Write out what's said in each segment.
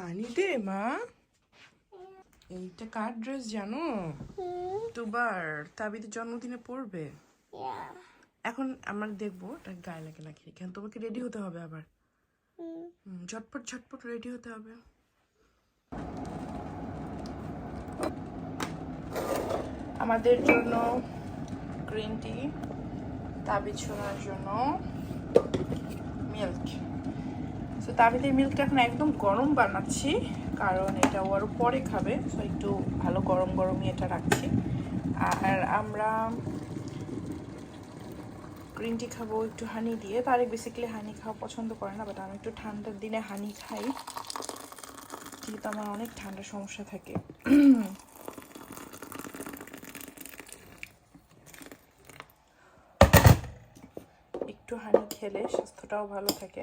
Sunny day মা। এইটা কার dress জানো? দুবার। তাবিদের জন্মদিনে পড়বে। এখন আমরা দেখব গায়ে লাগে নাকি। কেন তোমাকে রেডি হতে হবে আবার. ঝটপট ঝটপট রেডি হতে হবে। আমাদের জন্য গ্রিন টি তাবিজ শোনার জন্য মিল্ক তো তাবিদের মিল্কটা এখন একদম গরম বানাচ্ছি, কারণ এটা ও আরও পরে খাবে তো একটু ভালো গরম গরমই এটা রাখছি। আর আমরা গ্রিন টি খাব একটু হানি দিয়ে তারেক বেসিক্যালি হানি খাওয়া পছন্দ করে না বাট আমি একটু ঠান্ডার দিনে হানি খাই, যেহেতু আমার অনেক ঠান্ডার সমস্যা থাকে। একটু হানি খেলে স্বাস্থ্যটাও ভালো থাকে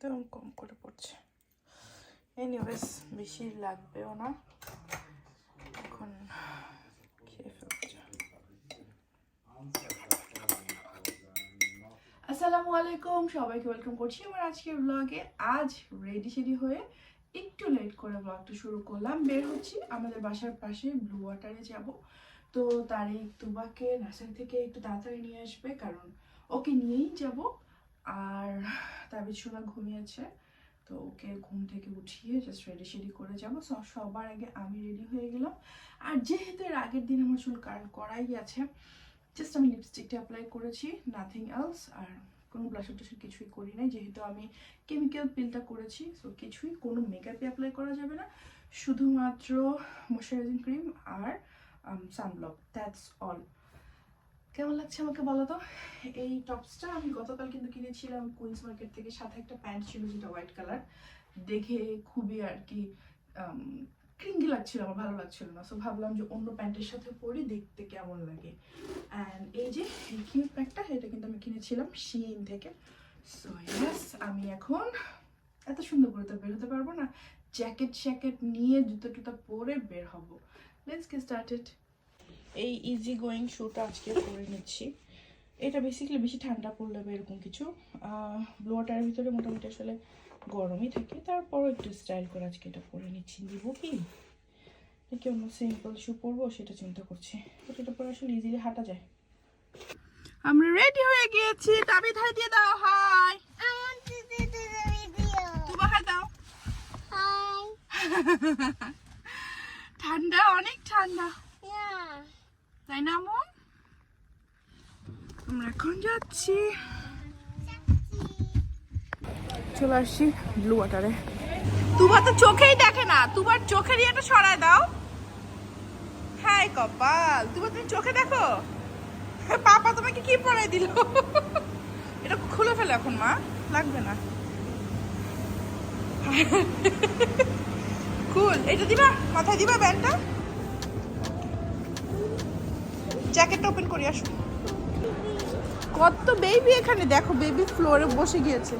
তো কম করে পড়ছে। এনিওয়েজ বেশি লাগবেও না। এখন আসসালামু আলাইকুম, সবাইকে ওয়েলকাম করছি আমার আজকের ব্লগে আজ রেডি সেডি হয়ে একটু লেট করে ব্লগটা শুরু করলাম। বের হচ্ছি, আমাদের বাসার পাশে ব্লু ওয়াটারে যাব। তো তারে তুবাকে নার্সারি থেকে একটু তাড়াতাড়ি নিয়ে আসবে, কারণ ওকে নিয়েই যাব। আর তাবিজ সোনা ঘুমিয়েছে, তো ওকে ঘুম থেকে উঠিয়ে জাস্ট রেডি শেডি করে যাব। সবার আগে আমি রেডি হয়ে গেলাম। আর যেহেতু এর আগের দিন আমার চুল কার্ল করাই আছে জাস্ট আমি লিপস্টিকটা অ্যাপ্লাই করেছি নাথিং এলস আর কোনো ব্লাশার টাশার কিছুই করি নাই। যেহেতু আমি কেমিক্যাল পিলটা করেছি সো কিছুই কোনো মেকআপই অ্যাপ্লাই করা যাবে না। শুধুমাত্র ময়শ্চারাইজিং ক্রিম আর সানব্লক দ্যাটস অল কেমন লাগছে আমাকে বলো তো? এই টপসটা আমি গতকাল কিন্তু কিনেছিলাম কুইন্স মার্কেট থেকে, সাথে একটা প্যান্ট ছিল যেটা হোয়াইট কালার। দেখে খুবই আর কি ক্রিঙ্গি লাগছিল, আমার ভালো লাগছিল না। সো ভাবলাম যে অন্য প্যান্টের সাথে পরে, দেখতে কেমন লাগে। অ্যান্ড এই যে কিউট প্যান্টটা এটা কিন্তু আমি কিনেছিলাম শিন থেকে। সো ইয়েস আমি এখন এত সুন্দর করে তো বের হতে পারব না। জ্যাকেট শ্যাকেট নিয়ে জুতো টুতো পরে বের হব। লেটস গেট স্টার্টেড এই ইজি গোয়িং শুটা আজকে করে নিচ্ছি। এটা বেসিক্যালি বেশি ঠান্ডা পড়লে বা এরকম কিছু ব্লু ওয়াটারের ভিতরে মোটামুটি আসলে গরমই থাকে। তারপরও একটু স্টাইল করে আজকে এটা পরে নিচ্ছি দিব কি? নাকি অন্য সিম্পল শু পরবো? সেটা চিন্তা করছি। বাট এটা পরে আসলে ইজিলি হাঁটা যায়। আমরা রেডি হয়ে গিয়েছি। তাবি ধাই দিয়ে দাও। হাই হাই দাও। Hi. ঠান্ডা অনেক ঠান্ডা. তাই না মন আমরা এখন যাচ্ছি। চলে আসছি ব্লু ওয়াটারে তুবা তো চোখেই দেখে না। তুবার চোখের ইয়েটা সরায় দাও। হাই কপাল। তুবা তুমি চোখে দেখো? পাপা তোমাকে কি পরাই দিল? এটা খুলে ফেলে এখন, মা। লাগবে না। কুল এটা দিবা? মাথায় দিবা ব্যান্ডটা জ্যাকেটটা ওপেন করে আসো। কত বেবি এখানে? দেখো বেবি ফ্লোরে বসে গিয়েছে।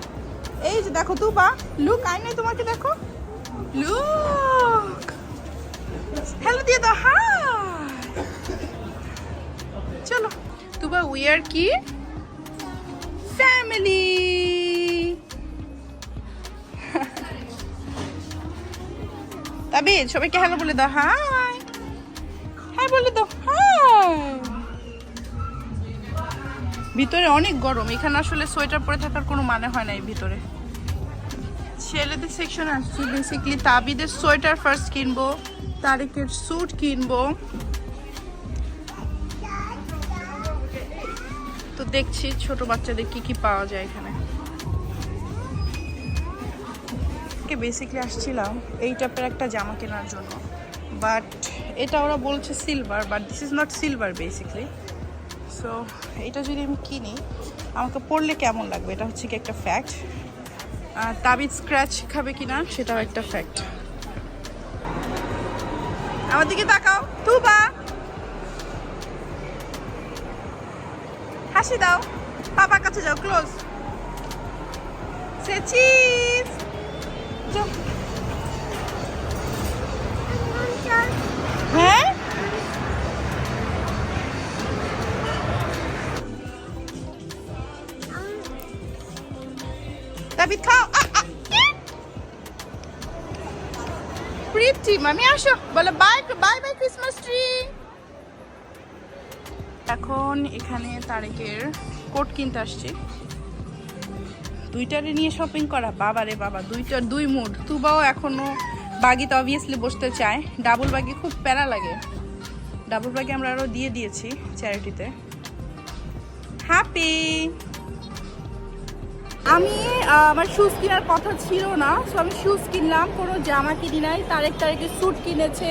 এই যে দেখো, তুবা লুক আই তোমাকে, দেখো। লুক হ্যালো দিয়ে দাও হাই চলো। তুবা উই আর কি? ফ্যামিলি তবে সবাইকে হ্যালো বলে দাও হাই হাই বলে দাও। হাই ভিতরে অনেক গরম। এখানে আসলে সোয়েটার পরে থাকার কোনো মানে হয় না এই ভিতরে। ছেলেদের সেকশন আসছি বেসিক্যালি তাবিদের সোয়েটার ফার্স্ট কিনবো তারেকের স্যুট কিনবো। তো দেখছি ছোট বাচ্চাদের কি কি পাওয়া যায় এখানে। বেসিক্যালি আসছিলাম এই টাইপের একটা জামা কেনার জন্য। বাট এটা ওরা বলছে silver but this is not silver basically so এটা যদি আমি কিনি, আমাকে পরলে কেমন লাগবে? এটা হচ্ছে কি একটা ফ্যাক্ট আর তাবিজ স্ক্র্যাচ খাবে কি না সেটাও একটা ফ্যাক্ট আমার দিকে তাকাও। তু তুবা! হাসি দাও। পাপার কাছে যাও ক্লোজ সে চিজ যাও হ্যাঁ? I তাবিদ খাও প্রীতি, মামি, আসো। বলো bye bye bye Christmas tree এখন এখানে তারেকের কোট কিনতে আসছি। দুইটারে নিয়ে শপিং করা। বাবা রে বাবা দুইটার দুই মুড। তুবাও এখনও বাগিতে অবভিয়াসলি বসতে চায়। ডাবল বাগি খুব প্যারা লাগে। ডাবল বাগি আমরা আরও দিয়ে দিয়েছি চ্যারিটিতে হ্যাপি আমি আমার শুজ কেনার কথা ছিল না সো আমি শুজ কিনলাম, কোনো জামা কিনি নাই, তারেক তারেকের স্যুট কিনেছে।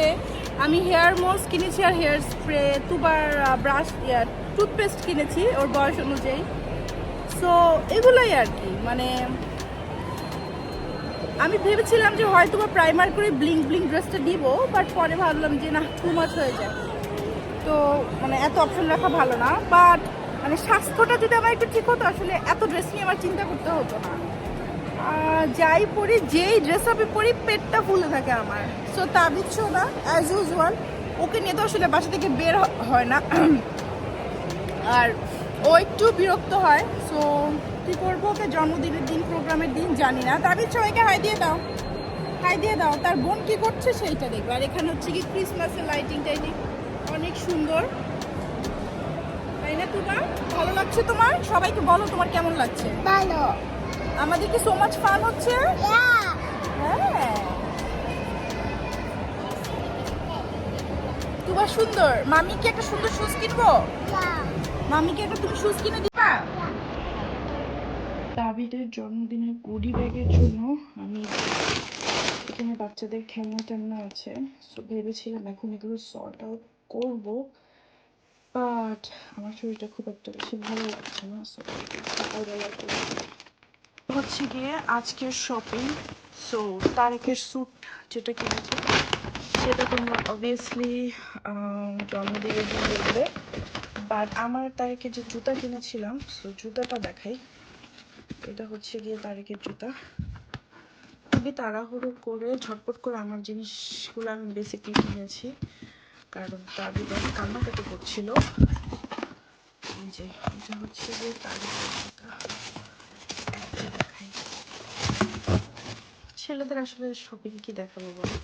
আমি হেয়ার মস কিনেছি আর হেয়ার স্প্রে দুবার ব্রাশ টুথপেস্ট কিনেছি, ওর বয়স অনুযায়ী। সো এগুলোই আর কি মানে আমি ভেবেছিলাম যে হয়তো বা প্রাইমার করে ব্লিং ব্লিং ড্রেসটা দিব বাট পরে ভাবলাম যে না টু মাচ হয়ে যায়। তো মানে এত অপশন রাখা ভালো না বাট মানে স্বাস্থ্যটা যদি আমার একটু ঠিক হতো, আসলে এত ড্রেস নিয়ে আমার চিন্তা করতে হতো না। যাই পরি, যেই ড্রেস আপে পরি, পেটটা ফুলে থাকে আমার। সো তা দিচ্ছ না অ্যাজ ইউজুয়াল ওকে নিয়ে তো আসলে বাসা থেকে বের হয় না। আর ও একটু বিরক্ত হয় সো কি করব? ওকে জন্মদিনের দিন প্রোগ্রামের দিন জানি না। তাবির সবাইকে হাই দিয়ে দাও। হাই দিয়ে দাও। তার বোন কি করছে সেইটা দেখবে। আর এখানে হচ্ছে কি ক্রিসমাসের লাইটিং টাইটিং। অনেক সুন্দর। তাই না তোমার ভালো লাগছে তোমার? সবাইকে বলো তোমার কেমন লাগছে? ভালো। আমাদের কি সো মাচ ফান হচ্ছে. হ্যাঁ। তোমার সুন্দর। মামিকে একটা সুন্দর শুজ কিনবো? Yeah. মামিকে দাবিদের জন্মদিনের গুডি ব্যাগের জন্য আমি এখানে বাচ্চাদের খেলনা টেলনা আছে। সো ভেবেছিলাম এখন এগুলো সর্ট আউট করব বাট আমার শরীরটা খুব একটা বেশি ভালো লাগছে না হচ্ছে গিয়ে আজকের শপিং সো তারেকের স্যুট যেটা কিনেছে, সেটা তোমরা অবভিয়াসলি জন্মদিনের দিন দেখবে। বাট আমার তারিখে যে জুতা কিনেছিলাম সো জুতাটা দেখাই। এটা হচ্ছে গিয়ে তারিখের জুতা। খুবই তাড়াহুড়ো করে, ঝটপট করে আমার জিনিসগুলো আমি বেসিকলি কিনেছি, কারণ বিদায় কান্নাকাটি করছিল। যে, এটা হচ্ছে গিয়ে তারিখের জুতা। ছেলেদের আসলে শপিং কি দেখাবো বলো?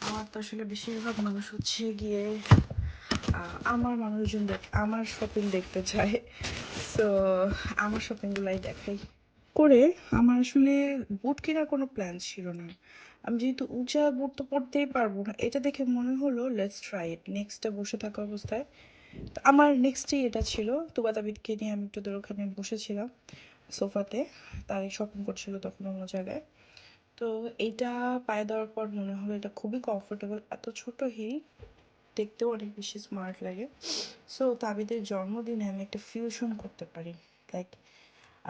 আমার তো আসলে বেশিরভাগ মানুষ হচ্ছে গিয়ে আমার মানুষজন দেখ, আমার শপিং দেখতে চায়। সো আমার শপিংগুলাই দেখাই। করে আমার আসলে বুট কেনার কোনো প্ল্যান ছিল না। আমি যেহেতু উঁচা বুট তো পরতেই পারব না, এটা দেখে মনে হলো লেটস ট্রাই ইট নেক্সটে বসে থাকা অবস্থায়। তো আমার নেক্সটই এটা ছিল তুবাতাবিদকে নিয়ে আমি একটু ওখানে বসেছিলাম সোফাতে। তাই শপিং করছিল তখন অন্য জায়গায়। তো এইটা পায়ে দেওয়ার পর মনে হলো এটা খুবই কমফোর্টেবল এত ছোট হিল দেখতেও অনেক বেশি স্মার্ট লাগে। সো তাবিদের জন্মদিনে আমি একটা ফিউশন করতে পারি। লাইক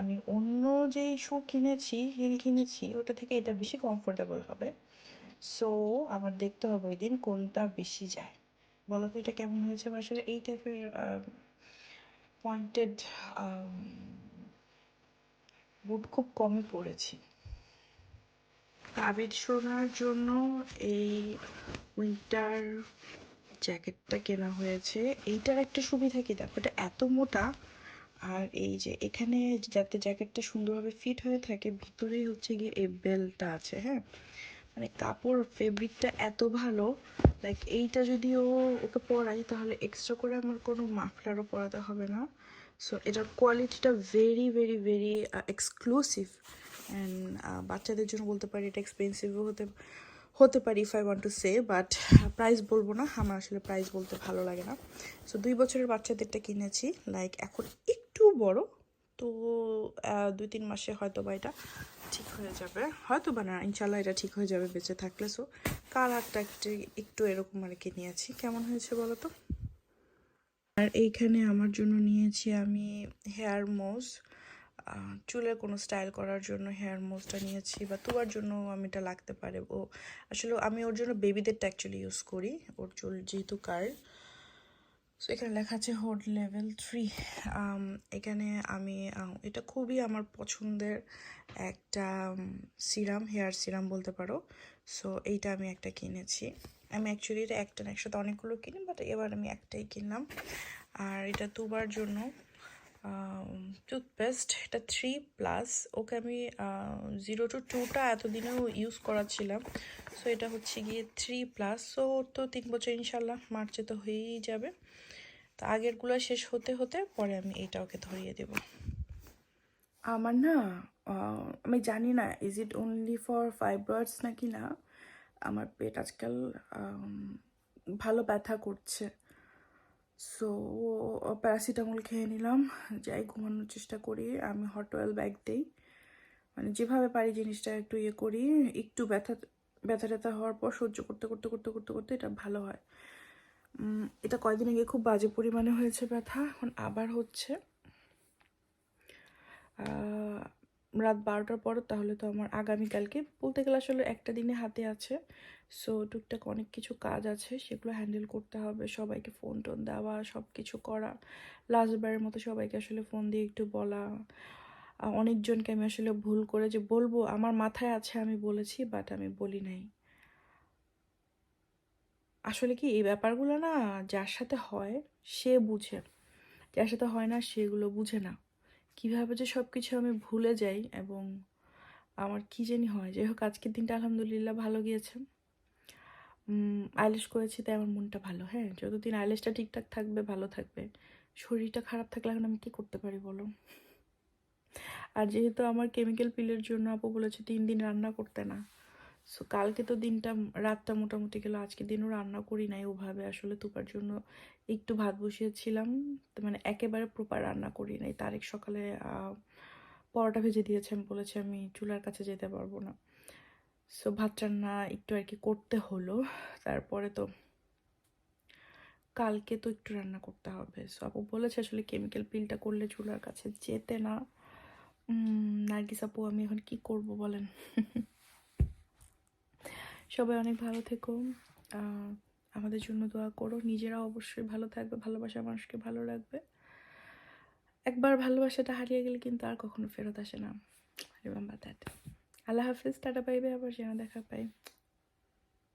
আমি অন্য যেই শু কিনেছি হিল কিনেছি, ওটা থেকে এটা বেশি কমফোর্টেবল হবে। সো আমার দেখতে হবে ওই দিন কোনটা বেশি যায়। বলো তো এটা কেমন হয়েছে? আমার আসলে এই টাইপের পয়েন্টেড বুট খুব কমই পড়েছি আবির শোনার জন্য এই উইন্টার জ্যাকেটটা কেনা হয়েছে। এইটার একটা সুবিধা কি দেখো, এটা এত মোটা, আর এই যে এখানে যাতে জ্যাকেটটা সুন্দরভাবে ফিট হয়ে থাকে, ভিতরেই হচ্ছে গিয়ে এই বেল্টটা আছে হ্যাঁ? মানে কাপড় ফেব্রিকটা এত ভালো লাইক এইটা যদিও ওকে পরাই তাহলে এক্সট্রা করে আমার কোনো মাফলারও পরাতে হবে না। সো এটার কোয়ালিটিটা very very very exclusive and বাচ্চাদের জন্য বলতে পারি এটা এক্সপেন্সিভও হতে হতে পারি if I want to say but price বলব না। আমার আসলে প্রাইস বলতে ভালো লাগে না। সো দুই বছরের বাচ্চাদেরটা কিনেছি। লাইক এখন একটু বড়। তো দুই তিন মাসে হয়তো বা এটা ঠিক হয়ে যাবে। হয়তো বা না ইনশাল্লাহ এটা ঠিক হয়ে যাবে বেঁচে থাকলে। সো কালারটা একটু একটু এরকম আর কি নিয়েছি। কেমন হয়েছে বলো তো? আর এইখানে আমার জন্য নিয়েছি আমি হেয়ার মোজ। চুলের কোনো স্টাইল করার জন্য হেয়ার মোজটা নিয়েছি বা তোমার জন্য আমি এটা লাগতে পারে। ও, আসলে আমি ওর জন্য বেবিদেরটা অ্যাকচুয়ালি ইউজ করি, ওর চুল যেহেতু কার্ল সো এখানে লেখা আছে হোড লেভেল থ্রি এখানে আমি এটা খুবই আমার পছন্দের একটা সিরাম হেয়ার সিরাম বলতে পারো। সো এইটা আমি একটা কিনেছি। আমি অ্যাকচুয়ালি এটা একটা একসাথে অনেকগুলো কিনি বাট এবার আমি একটাই কিনলাম। আর এটা দুবার জন্য টুথপেস্ট এটা থ্রি প্লাস ওকে আমি জিরো টু টুটা এতদিনেও ইউজ করাচ্ছিলাম। সো এটা হচ্ছে গিয়ে থ্রি প্লাস সো ওর তো তিন বছর ইনশাল্লাহ মার্চে তো হয়েই যাবে। তো আগেরগুলো শেষ হতে হতে পরে আমি এটা ওকে ধরিয়ে দেব। আমার না আমি জানি না is it only for fibroids নাকি না? আমার পেট আজকাল ভালো ব্যথা করছে। সো প্যারাসিটামল খেয়ে নিলাম। যাই, ঘুমানোর চেষ্টা করি। আমি হট অয়েল ব্যাগ দিই। মানে যেভাবে পারি জিনিসটা একটু ইয়ে করি। একটু ব্যথা ব্যথা ট্যাথা হওয়ার পর সহ্য করতে করতে করতে করতে করতে এটা ভালো হয়। এটা কয়দিন আগে খুব বাজে পরিমাণে হয়েছে ব্যথা। এখন আবার হচ্ছে। রাত বারোটার পর, তাহলে তো আমার আগামীকালকে। বলতে গেলে আসলে একটা দিনে হাতে আছে। সো টুকটাক অনেক কিছু কাজ আছে, সেগুলো হ্যান্ডেল করতে হবে। সবাইকে ফোন টোন দেওয়া সব কিছু করা লাস্টবারের মতো সবাইকে আসলে ফোন দিয়ে একটু বলা। অনেকজনকে আমি আসলে ভুল করে যে বলব, আমার মাথায় আছে আমি বলেছি বাট আমি বলি নাই। আসলে কি, এই ব্যাপারগুলো না, যার সাথে হয়, সে বুঝে। যার সাথে হয় না, সেগুলো বুঝে না। কীভাবে যে সব কিছু আমি ভুলে যাই এবং আমার কি জানি হয়। যাই হোক আজকের দিনটা আলহামদুলিল্লাহ ভালো গিয়েছে। আইলিশ করেছি, তাই আমার মনটা ভালো হ্যাঁ? যতদিন আইলিশটা ঠিকঠাক থাকবে, ভালো থাকবে। শরীরটা খারাপ থাকলে এখন আমি কী করতে পারি, বলো? আর যেহেতু আমার কেমিক্যাল পিলের জন্য আপু বলেছে, তিন দিন রান্না করতে না। সো কালকে তো দিনটা, রাতটা মোটামুটি গেল। আজকে দিনও রান্না করি নাই ওভাবে। আসলে তুপার জন্য একটু ভাত বসিয়েছিলাম। মানে একেবারে প্রপার রান্না করি নাই। তারেক সকালে পরোটা ভেজে দিয়েছে আমি বলেছি আমি চুলার কাছে যেতে পারব না। সো ভাত রান্না একটু আর কি করতে হলো। তারপরে তো কালকে তো একটু রান্না করতে হবে। সো আপু বলেছে আসলে কেমিক্যাল পিলটা করলে চুলার কাছে যেতে না। নার্গিস আপু, আমি এখন কি করব বলেন? সবাই অনেক ভালো থেকো। আমাদের জন্য দোয়া করো। নিজেরা অবশ্যই ভালো থাকবে, ভালোবাসা মানুষকে ভালো রাখবে। একবার ভালোবাসাটা হারিয়ে গেলে কিন্তু আর কখনো ফেরত আসে না। রিমেম্বার দ্যাট আল্লাহ হাফিজ, টাটা পাইবে আবার যেন দেখা পাই